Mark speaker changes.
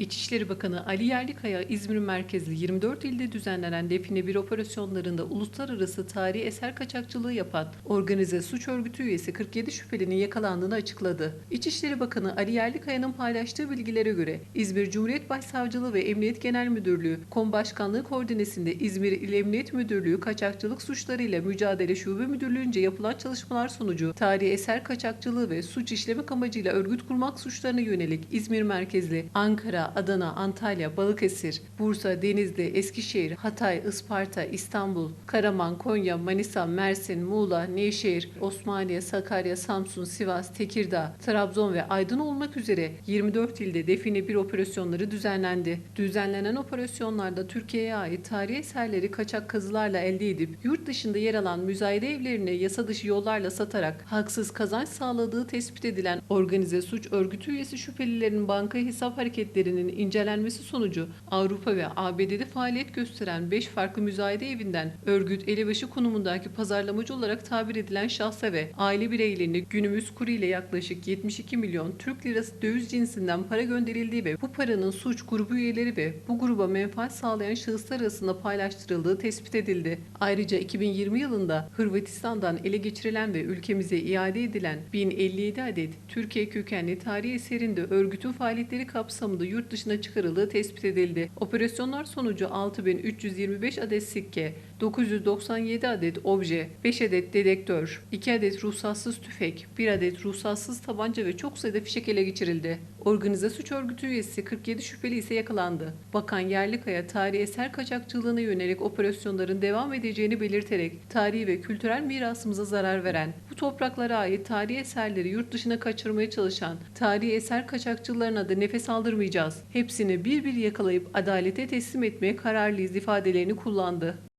Speaker 1: İçişleri Bakanı Ali Yerlikaya, İzmir merkezli 24 ilde düzenlenen define bir operasyonlarında uluslararası tarihi eser kaçakçılığı yapan organize suç örgütü üyesi 47 şüphelinin yakalandığını açıkladı. İçişleri Bakanı Ali Yerlikaya'nın paylaştığı bilgilere göre İzmir Cumhuriyet Başsavcılığı ve Emniyet Genel Müdürlüğü, Kom Başkanlığı koordinesinde İzmir İl Emniyet Müdürlüğü Kaçakçılık Suçlarıyla Mücadele Şube Müdürlüğü'nce yapılan çalışmalar sonucu tarihi eser kaçakçılığı ve suç işlemek amacıyla örgüt kurmak suçlarına yönelik İzmir merkezli Ankara, Adana, Antalya, Balıkesir, Bursa, Denizli, Eskişehir, Hatay, Isparta, İstanbul, Karaman, Konya, Manisa, Mersin, Muğla, Nevşehir, Osmaniye, Sakarya, Samsun, Sivas, Tekirdağ, Trabzon ve Aydın olmak üzere 24 ilde define bir operasyonları düzenlendi. Düzenlenen operasyonlarda Türkiye'ye ait tarihi eserleri kaçak kazılarla elde edip yurt dışında yer alan müzayede evlerini yasa dışı yollarla satarak haksız kazanç sağladığı tespit edilen organize suç örgütü üyesi şüphelilerin banka hesap hareketlerinin incelenmesi sonucu Avrupa ve ABD'de faaliyet gösteren 5 farklı müzayede evinden örgüt elebaşı konumundaki pazarlamacı olarak tabir edilen şahsa ve aile bireylerine günümüz kuru ile yaklaşık 72 milyon Türk lirası döviz cinsinden para gönderildiği ve bu paranın suç grubu üyeleri ve bu gruba menfaat sağlayan şahıslar arasında paylaştırıldığı tespit edildi. Ayrıca 2020 yılında Hırvatistan'dan ele geçirilen ve ülkemize iade edilen 1057 adet Türkiye kökenli tarihi eserinde örgütün faaliyetleri kapsamında yurt dışına çıkarıldığı tespit edildi. Operasyonlar sonucu 6325 adet sikke, 997 adet obje, 5 adet dedektör, 2 adet ruhsatsız tüfek, 1 adet ruhsatsız tabanca ve çok sayıda fişek ele geçirildi. Organize suç örgütü üyesi 47 şüpheli ise yakalandı. Bakan Yerlikaya tarihi eser kaçakçılığına yönelik operasyonların devam edeceğini belirterek tarihi ve kültürel mirasımıza zarar veren, topraklara ait tarihi eserleri yurt dışına kaçırmaya çalışan tarihi eser kaçakçılarına da nefes aldırmayacağız. Hepsini bir bir yakalayıp adalete teslim etmeye kararlıyız ifadelerini kullandı.